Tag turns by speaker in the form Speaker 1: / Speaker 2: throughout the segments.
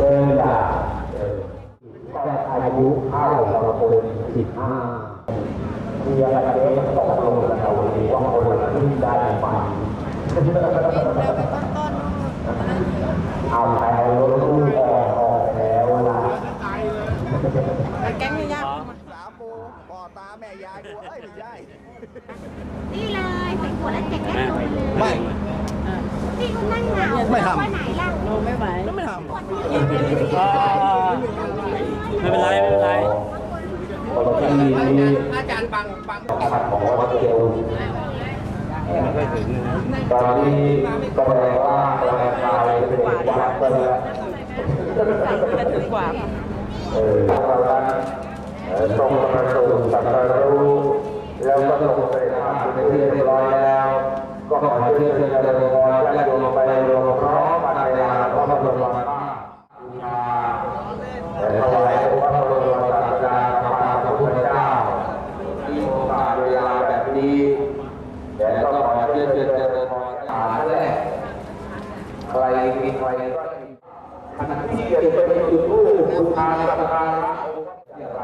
Speaker 1: เอออย่าเออแต่อายุเข้าประมาณสิบห้ามีอะไรเด็กตกลงกันเอาวันนี้ว่าคนขึ้นได้ไหม
Speaker 2: เราไป
Speaker 1: เอาไปเอารถตู้ออกออกแล้วล่ะ
Speaker 2: แก๊งนี้ยาก
Speaker 3: สาปูพ่อตาแม่ยายกูเอ้ยไม่ใช่
Speaker 4: นี่เลยใส่ขวดแล้วแจกแก้วเลย
Speaker 3: ไม่
Speaker 4: นี่คุณนั่งเหงา
Speaker 3: ไม่ทำ
Speaker 4: ไห
Speaker 2: ว
Speaker 3: แล้วไม่ท
Speaker 5: ไม่เป็นไรไม่เป็นไร
Speaker 1: คนที่อาจารย์บังบังขัดของวัดเกลตอนนี้ก็แปลว่าแรงกายเป็นวัดไปแล้ว
Speaker 2: จะถึงกว่า
Speaker 1: เออเรานั้นทรงประสูติสัตรู้แล้วก็ทรงไปทำเป็นที่เรียบร้อยแล้ว ก็ขอเชิญเชิญเจริญพรและโยมไปรวมพร้อมกันในลานพระบรมราชาแต่ถวายพระบรมศาสดาพระพระพุทธเจ้าที่โอกาสเวลาแบบนี้แต่ก็ขอเชิญเชิญเจริญพรฐานแรกใครมีใครก็ดี ขณะที่จะเป็นจุดรูปบูชาสักการะอย่างไร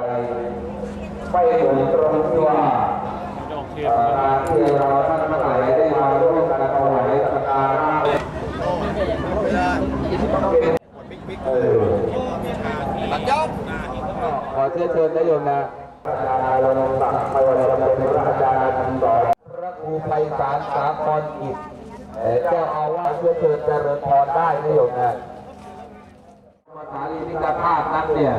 Speaker 1: ไม่เหมือนตรงที่ว่าเอ่อการที่เราท่านทั้งหลายได้มาร่วมกันถวายสักการะเออำ
Speaker 3: ตัดยอม
Speaker 1: ขอเชิญเชิญนายโยมนะอาจารย์ลงศักดิ์ไม่ว่าจะเป็นพระอาจารย์คำสอนพระครูไพศาลสาครกิจเจ้าอาวาสเชิญเชิญเจริญพรได้นายโยมนะภาษาลีนิกภาพนั้นเนี่ย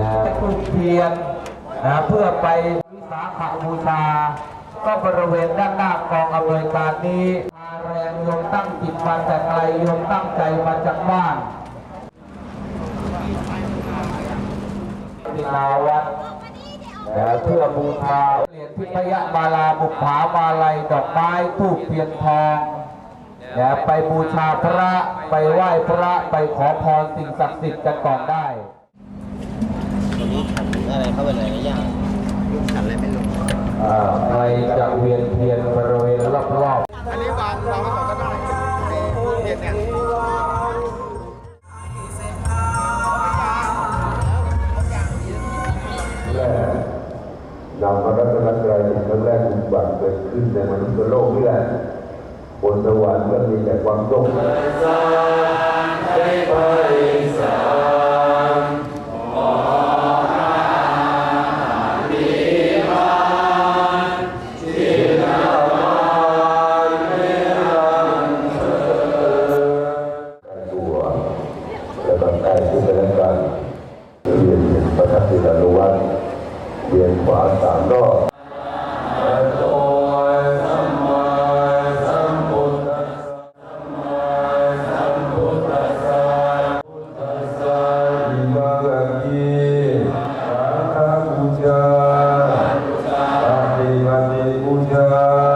Speaker 1: นะทุกเทียนนะเพื่อไปวิสาขบูชา ก็บริเวณด้านหน้ากองอำนวยการนี้มาแรงโยมตั้งจิตมาจากไกลโยมตั้งใจมาจากบ้านพินาวัดเพื่อบูชาเหรียญทิพยมาลาบุปผามาลัยดอกไม้ทูบเทียนทองนะไปบูชาพระไปไหว้พระไปขอพรสิ่งศักดิ์สิทธิ์กันก่อนได้
Speaker 3: อะไรเข้าไปเลยย่างยุ่งฉันอะไรไม่รู้
Speaker 1: อ่าใครจะเวียนเทียนบริเวณรอบ
Speaker 3: อันนี้วางวางไว้ก่อนก็ได้เทียนเนี่ย
Speaker 6: แรกนำมารัตนตรัยเป็นครั้งแรกอุบัติเกิดขึ้นในมนุษย์โลกนี่แหละบนสวรรค์ก็มีแต่ความโชค บู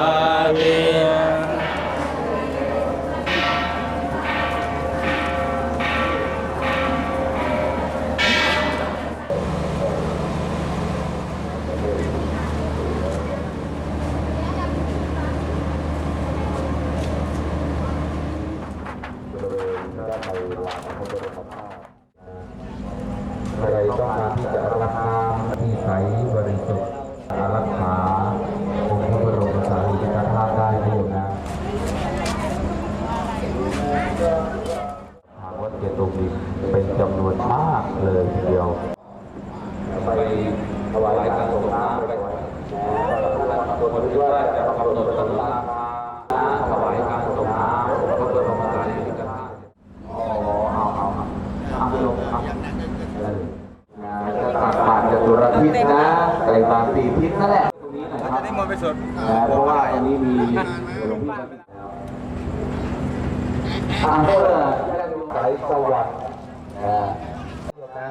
Speaker 1: ถวายการสงน้ำไปถวายคนที่ว่าจะกำหนดตำราถวายการสงน้ำพระบรมสารีริกธาตุอ๋อเอาเอาเอาเอาลงเอาตักบาตรจตุรทิศนะใส่บาตรสี่ทิศนั่นแหละตรงนี้นะครับจะได้มนไปสดเพราะว่าตรงนี้มีหลวงพี่ทางเพื่อสายสวัสดิ์นะ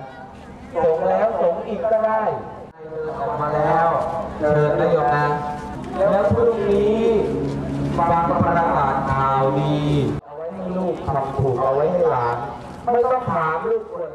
Speaker 1: ส่งแล้วส่ง อีกก็ได้ออกมาแล้วเชิญนายกนะแล้วพรุ่งนี้ฟังประกาศข่าวดีเอาไว้ให้ลูกทำถูกเอาไว้ให้หลาน ไม่ต้องถามลูกคน